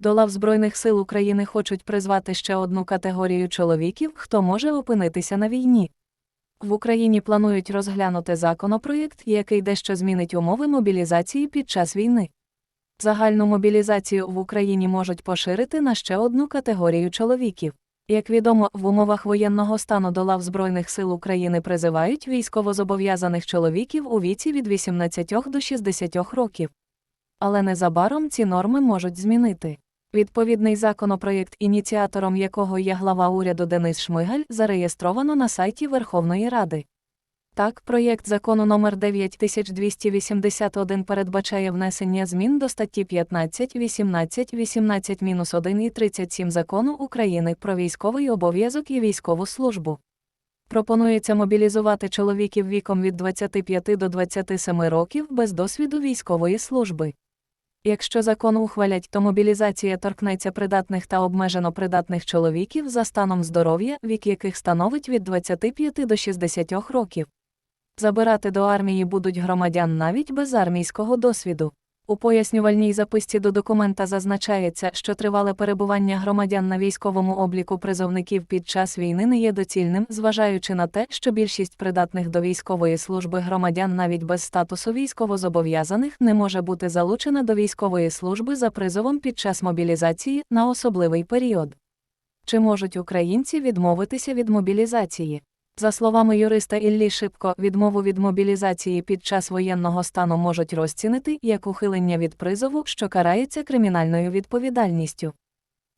До лав Збройних сил України хочуть призвати ще одну категорію чоловіків, хто може опинитися на війні. В Україні планують розглянути законопроєкт, який дещо змінить умови мобілізації під час війни. Загальну мобілізацію в Україні можуть поширити на ще одну категорію чоловіків. Як відомо, в умовах воєнного стану до лав Збройних сил України призивають військовозобов'язаних чоловіків у віці від 18 до 60 років. Але незабаром ці норми можуть змінити. Відповідний законопроєкт, ініціатором якого є глава уряду Денис Шмигаль, зареєстровано на сайті Верховної Ради. Так, проєкт закону номер 9281 передбачає внесення змін до статті 15, 18, 18-1 і 37 закону України про військовий обов'язок і військову службу. Пропонується мобілізувати чоловіків віком від 25 до 27 років без досвіду військової служби. Якщо закон ухвалять, то мобілізація торкнеться придатних та обмежено придатних чоловіків за станом здоров'я, вік яких становить від 25 до 60 років. Забирати до армії будуть громадян навіть без армійського досвіду. У пояснювальній записці до документа зазначається, що тривале перебування громадян на військовому обліку призовників під час війни не є доцільним, зважаючи на те, що більшість придатних до військової служби громадян навіть без статусу військовозобов'язаних не може бути залучена до військової служби за призовом під час мобілізації на особливий період. Чи можуть українці відмовитися від мобілізації? За словами юриста Іллі Шипко, відмову від мобілізації під час воєнного стану можуть розцінити як ухилення від призову, що карається кримінальною відповідальністю.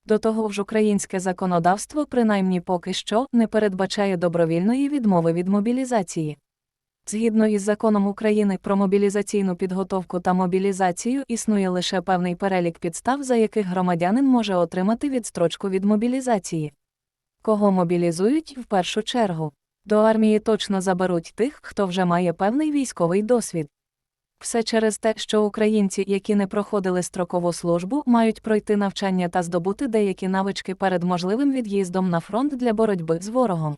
До того ж, українське законодавство, принаймні поки що, не передбачає добровільної відмови від мобілізації. Згідно із законом України про мобілізаційну підготовку та мобілізацію, існує лише певний перелік підстав, за яких громадянин може отримати відстрочку від мобілізації. Кого мобілізують в першу чергу? До армії точно заберуть тих, хто вже має певний військовий досвід. Все через те, що українці, які не проходили строкову службу, мають пройти навчання та здобути деякі навички перед можливим від'їздом на фронт для боротьби з ворогом.